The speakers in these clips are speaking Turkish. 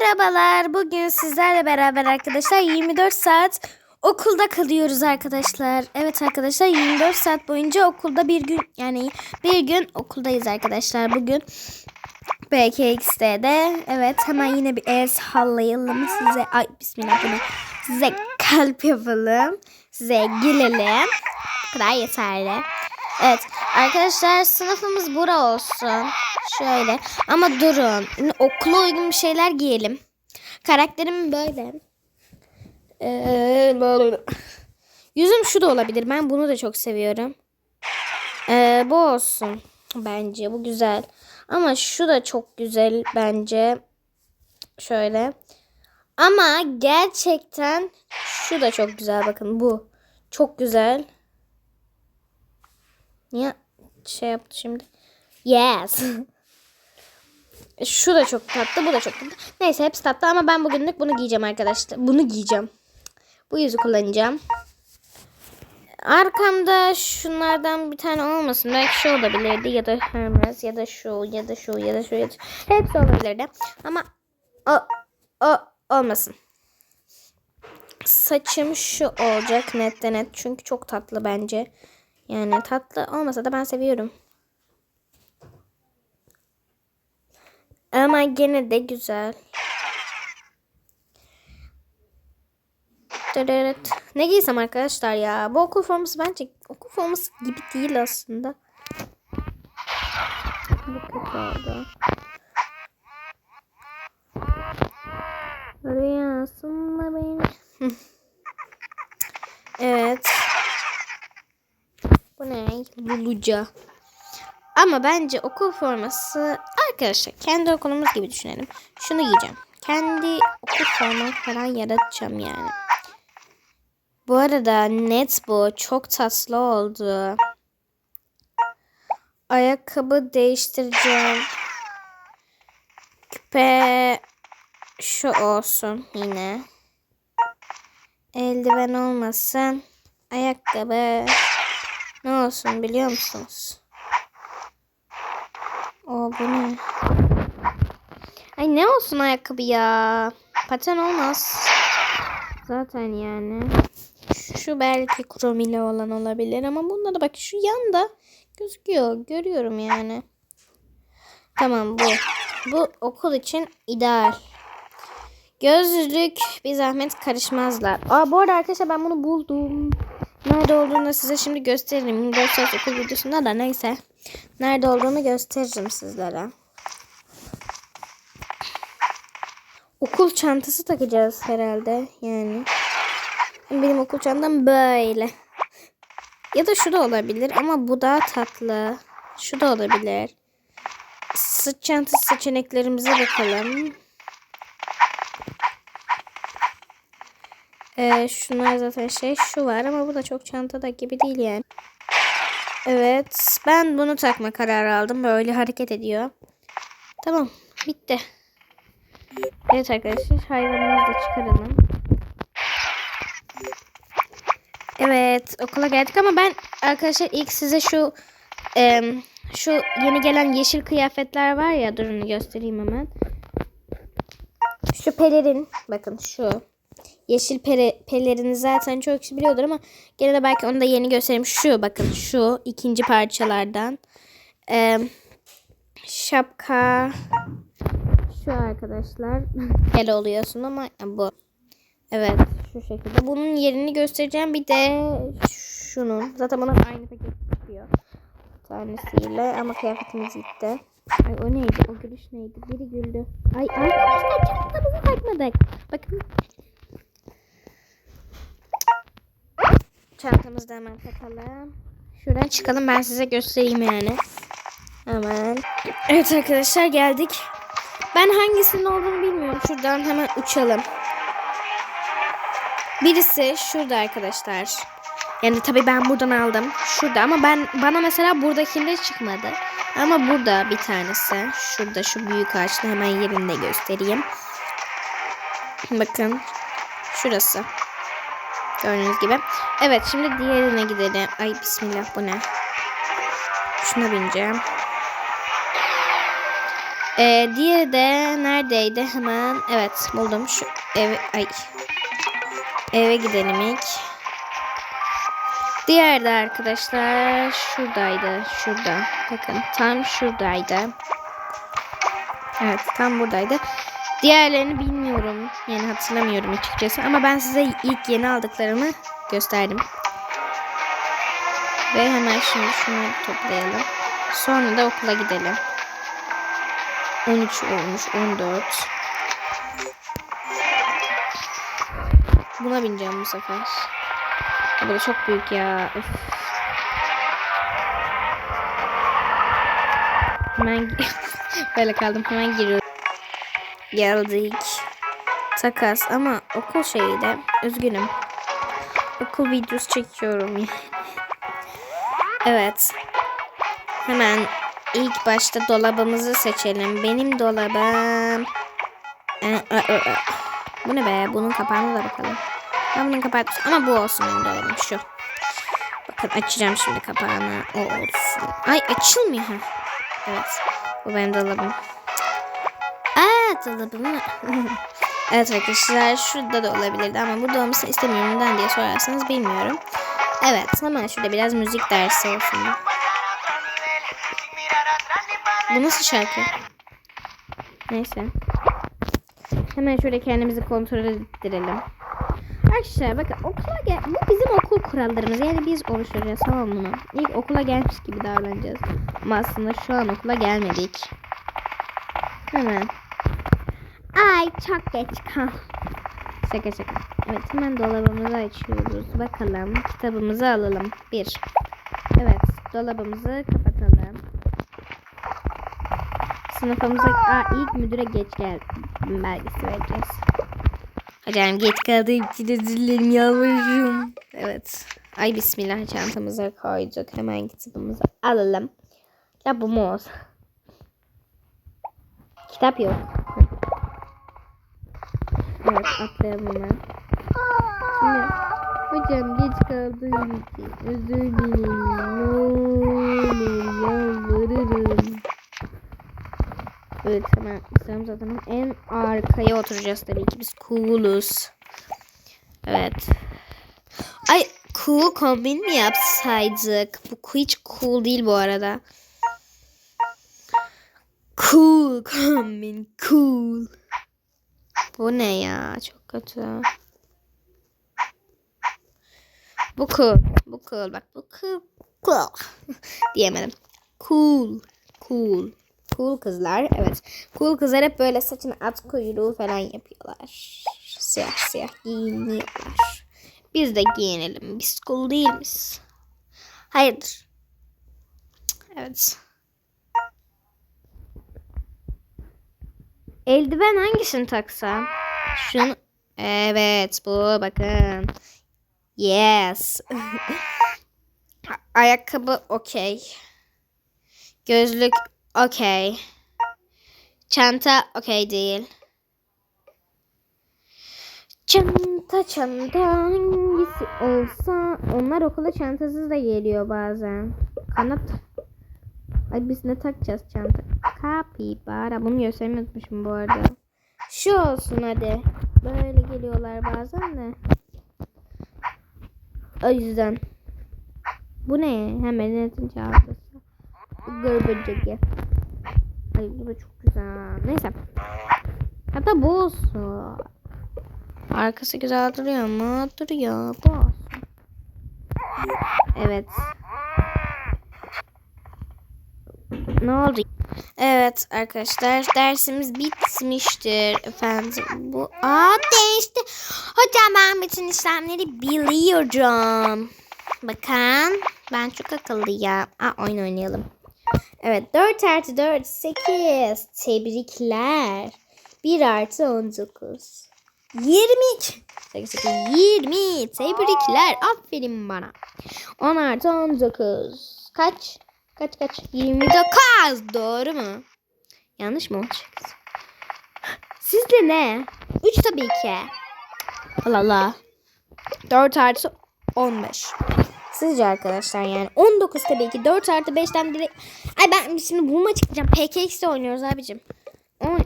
Merhabalar. Bugün sizlerle beraber arkadaşlar 24 saat okulda kalıyoruz arkadaşlar. Evet arkadaşlar 24 saat boyunca okulda bir gün yani bir gün okuldayız arkadaşlar bugün. BKX'de evet hemen yine bir el sallayalım size. Ay bismillah. Size kalp yapalım. Size gülelim. Bu kadar yeterli. Evet arkadaşlar sınıfımız bura olsun. Şöyle ama durun. Okula uygun bir şeyler giyelim. Karakterim böyle. Ee. Yüzüm şu da olabilir. Ben bunu da çok seviyorum. Ee, bu olsun. Bence bu güzel. Ama şu da çok güzel bence. Şöyle. Ama gerçekten şu da çok güzel. Bakın bu. Çok güzel. Niye şey yaptı şimdi? Yes. Şu da çok tatlı, bu da çok tatlı. Neyse hepsi tatlı ama ben bugünlük bunu giyeceğim arkadaşlar. Bunu giyeceğim. Bu yüzü kullanacağım. Arkamda şunlardan bir tane olmasın. Belki şu olabilirdi ya da Hermes ya da şu ya da şu ya da şu ya da şu. Hepsi olabilirdi. Ama o, o olmasın. Saçım şu olacak nette net. Çünkü çok tatlı bence. Yani tatlı olmasa da ben seviyorum. Ama gene de güzel. Ne giysem arkadaşlar ya? Bu okul forması bence okul forması gibi değil aslında. Bu oldu. Rüyasında beni. evet. Bu ne? Luluca. Ama bence okul forması arkadaşlar kendi okulumuz gibi düşünelim. Şunu giyeceğim. Kendi okul formamı falan yaratacağım yani. Bu arada net bu. Çok tatlı oldu. Ayakkabı değiştireceğim. Küpe şu olsun yine. Eldiven olmasın. Ayakkabı ne olsun biliyor musunuz? O bu ne? Ay ne olsun ayakkabı ya? Paten olmaz. Zaten yani. Şu belki kromili olan olabilir ama bunda da bak şu yanda gözüküyor. Görüyorum yani. Tamam bu. Bu okul için ideal. Gözlük bir zahmet karışmazlar. Aa bu arada arkadaşlar ben bunu buldum. Nerede olduğunu size şimdi gösteririm. 24 saat okul videosunda da neyse. Nerede olduğunu gösteririm sizlere. Okul çantası takacağız herhalde yani. Benim okul çantam böyle. Ya da şu da olabilir ama bu daha tatlı. Şu da olabilir. Sırt çantası seçeneklerimize bakalım. Ee, şunlar zaten şey şu var ama bu da çok çantada gibi değil yani. Evet ben bunu takma kararı aldım. Böyle hareket ediyor. Tamam bitti. Evet arkadaşlar hayvanımızı da çıkaralım. Evet okula geldik ama ben arkadaşlar ilk size şu e, şu yeni gelen yeşil kıyafetler var ya durun göstereyim hemen. Şu pelerin bakın şu yeşil pere, pelerini zaten çok kişi biliyordur ama gene de belki onu da yeni göstereyim. Şu bakın şu ikinci parçalardan. E, şapka şu arkadaşlar. Gel oluyorsun ama bu. Evet şu şekilde. Bunun yerini göstereceğim. Bir de şunun. Zaten bunun aynı paket çıkıyor. Tanesiyle ama kıyafetimiz gitti. Ay o neydi? O gülüş neydi? Biri güldü. Ay arkadaşlar çantamızı takmadık. Çantamızı da hemen takalım. Şuradan çıkalım ben size göstereyim yani. Hemen. Evet arkadaşlar geldik. Ben hangisinin olduğunu bilmiyorum. Şuradan hemen uçalım. Birisi şurada arkadaşlar. Yani tabii ben buradan aldım. Şurada ama ben bana mesela buradakinde çıkmadı. Ama burada bir tanesi. Şurada şu büyük ağaçta hemen yerinde göstereyim. Bakın. Şurası. Gördüğünüz gibi. Evet şimdi diğerine gidelim. Ay bismillah bu ne? Şuna bineceğim. Ee, diğeri de neredeydi? Hemen evet buldum. Şu eve ay eve gidelim ilk. Diğer de arkadaşlar şuradaydı. Şurada. Bakın tam şuradaydı. Evet tam buradaydı. Diğerlerini bilmiyorum. Yani hatırlamıyorum açıkçası. Ama ben size ilk yeni aldıklarımı gösterdim. Ve hemen şimdi şunu toplayalım. Sonra da okula gidelim. 13 olmuş. 14. Buna bineceğim bu sefer. Bu da çok büyük ya. Öf. Hemen böyle kaldım. Hemen giriyorum. Geldik. Takas ama okul şeyi de üzgünüm. Okul videosu çekiyorum yani. Evet. Hemen ilk başta dolabımızı seçelim. Benim dolabım. Ee, e, e, e. Bu ne be? Bunun kapağına da bakalım. Ben bunu kapatmışım ama bu olsun benim dolabım şu. Bakın açacağım şimdi kapağını. O olsun. Ay açılmıyor. Evet. Bu benim dolabım. Dolabım mı? evet arkadaşlar şurada da olabilirdi ama burada olmasını istemiyorum. Neden diye sorarsanız bilmiyorum. Evet hemen şurada biraz müzik dersi olsun. Bu nasıl şarkı? Neyse. Hemen şöyle kendimizi kontrol ettirelim. Arkadaşlar bakın okula gel bu bizim okul kurallarımız. Yani biz oluşturacağız tamam mı? İlk okula gelmiş gibi davranacağız. Ama aslında şu an okula gelmedik. Hemen. Ay çok geç kal. Şaka şaka. Evet hemen dolabımızı açıyoruz. Bakalım kitabımızı alalım. Bir. Evet dolabımızı kapatalım. Sınıfımıza Aa, ilk müdüre geç gel belgesi vereceğiz. Hocam geç kaldığım için özür dilerim yalvarırım. Evet. Ay bismillah çantamıza koyduk. Hemen kitabımızı alalım. Ya bu? Kitap yok. Atlayalım hemen. Şimdi, hocam geç kaldığım için özür dilerim. Ne olur yalvarırım. Evet hemen sıramız zaten en arkaya oturacağız tabii ki biz cool'uz. Evet. Ay cool kombin mi yapsaydık? Bu hiç cool değil bu arada. Cool kombin cool. Bu ne ya? Çok kötü. Bu cool. Bu cool. Bak bu cool. Cool. Diyemedim. Cool. Cool. Cool kızlar. Evet. Cool kızlar hep böyle saçına at kuyruğu falan yapıyorlar. Siyah siyah giyiniyorlar. Biz de giyinelim. Biz cool değil miyiz? Hayırdır? Evet. Eldiven hangisini taksam? Şunu. Evet bu bakın. Yes. Ayakkabı okey. Gözlük okey. Çanta okey değil. Çanta çanta hangisi olsa onlar okula çantasız da geliyor bazen. Kanat. Ay biz ne takacağız çanta? Kapibara. Bunu göstermeyi unutmuşum bu arada. Şu olsun hadi. Böyle geliyorlar bazen de. O yüzden. Bu ne? Hemen netin çantası. Gırbıcık. Ay bu da çok güzel. Neyse. Hatta bu olsun. Arkası güzel duruyor mu? Duruyor. Bu olsun. Evet. Ne oldu? Evet arkadaşlar dersimiz bitmiştir efendim. Bu aa değişti. Hocam ben bütün işlemleri biliyorum. Bakın ben çok akıllıyım. Aa oyun oynayalım. Evet 4 artı 4 8. Tebrikler. 1 artı 19. 22. 8, 8, 20. Tebrikler. Aferin bana. 10 artı 19. Kaç? Kaç kaç? 29. Doğru mu? Yanlış mı olacak? Sizde ne? 3 tabii ki. Allah Allah. 4 artı 15. Sizce arkadaşlar yani 19 tabii ki 4 artı 5'ten direkt Ay ben şimdi bulma çıkacağım. PKX'de oynuyoruz abicim.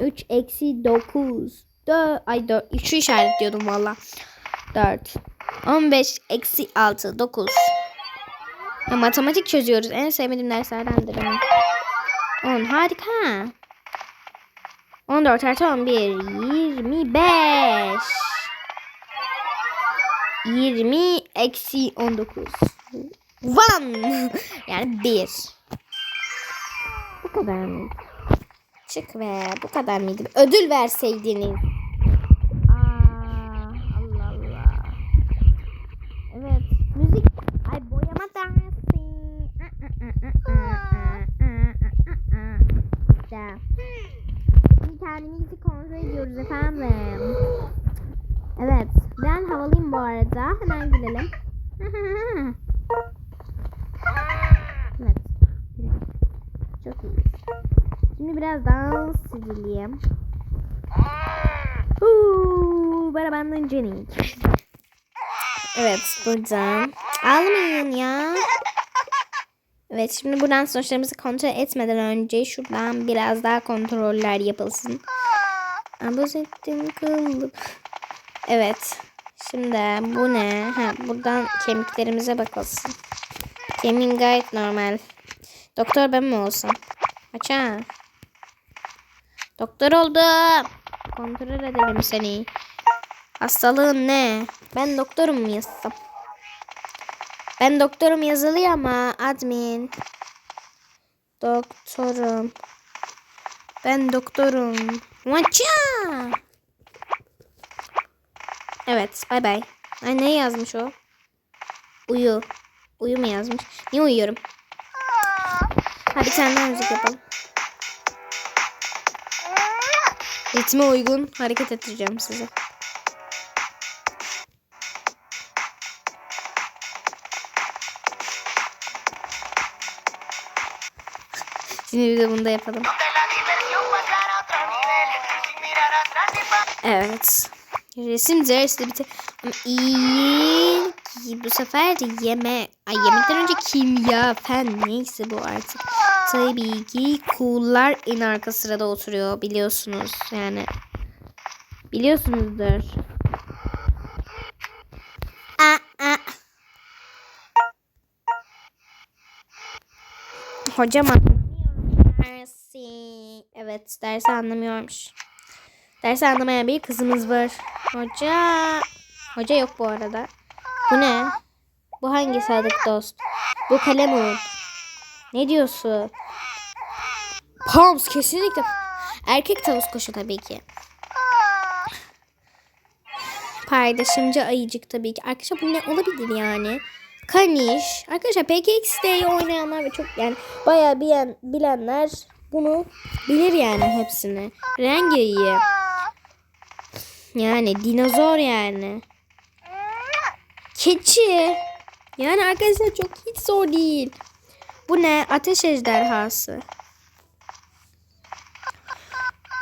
3 eksi 9. 4, ay 4. 3'ü işaretliyordum valla. 4. 15 eksi 6. 9. Ya, matematik çözüyoruz. En sevmediğim derslerdendir. ha. 10. Harika. 14 artı 11. 25. 20 eksi 19. One. Yani 1. Bu kadar mı? Çık ve bu kadar mıydı? Ödül verseydiniz. Aa, Allah Allah. Evet. Müzik. Ay boyama dansı. İşte. Şimdi kendimizi kontrol ediyoruz efendim. Evet. Ben havalıyım bu arada. Hemen gülelim. evet. Çok iyi. Şimdi biraz dans edelim. Uuu, barabandan Jenny. Evet, buradan. Almayın ya. Evet, şimdi buradan sonuçlarımızı kontrol etmeden önce şuradan biraz daha kontroller yapılsın. Abuzettin kıldım. Evet. Şimdi bu ne? Ha, buradan kemiklerimize bakılsın. Kemiğin gayet normal. Doktor ben mi olsam? Aça. Doktor oldum. Kontrol edelim seni. Hastalığın ne? Ben doktorum mu yazsam? Ben doktorum yazılıyor ama admin. Doktorum. Ben doktorum. Maça. Evet, bay bay. Ay ne yazmış o? Uyu. Uyu mu yazmış? Niye uyuyorum? Ha bir tane müzik yapalım. Ritme uygun hareket ettireceğim size. Şimdi bir de bunu da yapalım. de Evet. Resim dersi bitti. Ama iyi bu sefer yeme. Ay yemekten önce kimya, fen neyse bu artık. Tabii ki cool'lar en arka sırada oturuyor biliyorsunuz yani. Biliyorsunuzdur. Aa, aa. Hocam dersi. Evet dersi anlamıyormuş. Dersi anlamayan bir kızımız var. Hoca. Hoca yok bu arada. Bu ne? Bu hangi sadık dost? Bu Kalemun. Ne diyorsun? Palms kesinlikle. Erkek tavus kuşu tabii ki. Paylaşımcı ayıcık tabii ki. Arkadaşlar bu ne olabilir yani? Kaniş. Arkadaşlar PKXD'yi oynayanlar ve çok yani bayağı bilen, bilenler bunu bilir yani hepsini. Rengeyi. Yani dinozor yani. Keçi. Yani arkadaşlar çok hiç zor değil. Bu ne? Ateş ejderhası.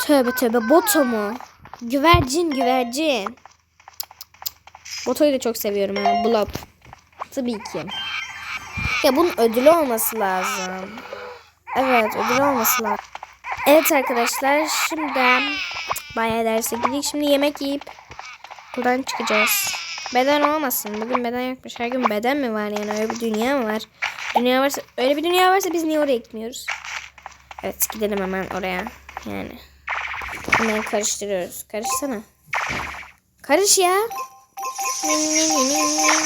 Tövbe tövbe boto mu? Güvercin güvercin. Botoyu da çok seviyorum ha. Blob. Tabii ki. Ya bunun ödülü olması lazım. Evet ödülü olması lazım. Evet arkadaşlar şimdi bayağı derse girdik. Şimdi yemek yiyip buradan çıkacağız. Beden olmasın. Bugün beden yokmuş. Her gün beden mi var yani? Öyle bir dünya mı var? Dünya varsa, öyle bir dünya varsa biz niye oraya gitmiyoruz? Evet gidelim hemen oraya. Yani. Hemen karıştırıyoruz. Karışsana. Karış ya.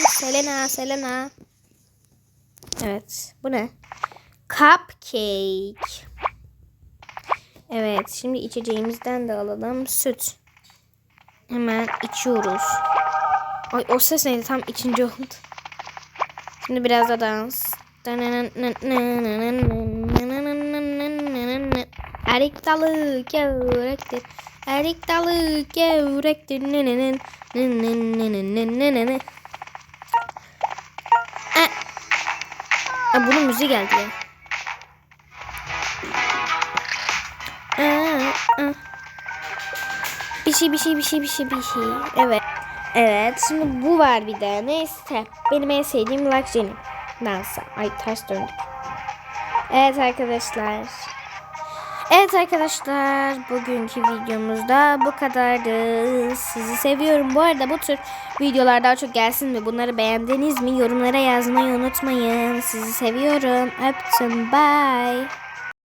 Selena, Selena. Evet. Bu ne? Cupcake. Evet. Şimdi içeceğimizden de alalım. Süt. Hemen içiyoruz. Ay o ses neydi? Tam ikinci oldu. Şimdi biraz da dans. Erik dalı gevrektir. Erik dalı gevrektir. Aa, bunun müziği geldi ya. Aa, aa. Bir şey bir şey bir şey bir şey bir şey. Evet. Evet şimdi bu var bir de. Neyse. Benim en sevdiğim Like Jenny. Dansa. Ay ters döndük. Evet arkadaşlar. Evet arkadaşlar bugünkü videomuzda bu kadardı. Sizi seviyorum. Bu arada bu tür videolar daha çok gelsin mi? Bunları beğendiniz mi? Yorumlara yazmayı unutmayın. Sizi seviyorum. Öptüm. Bye.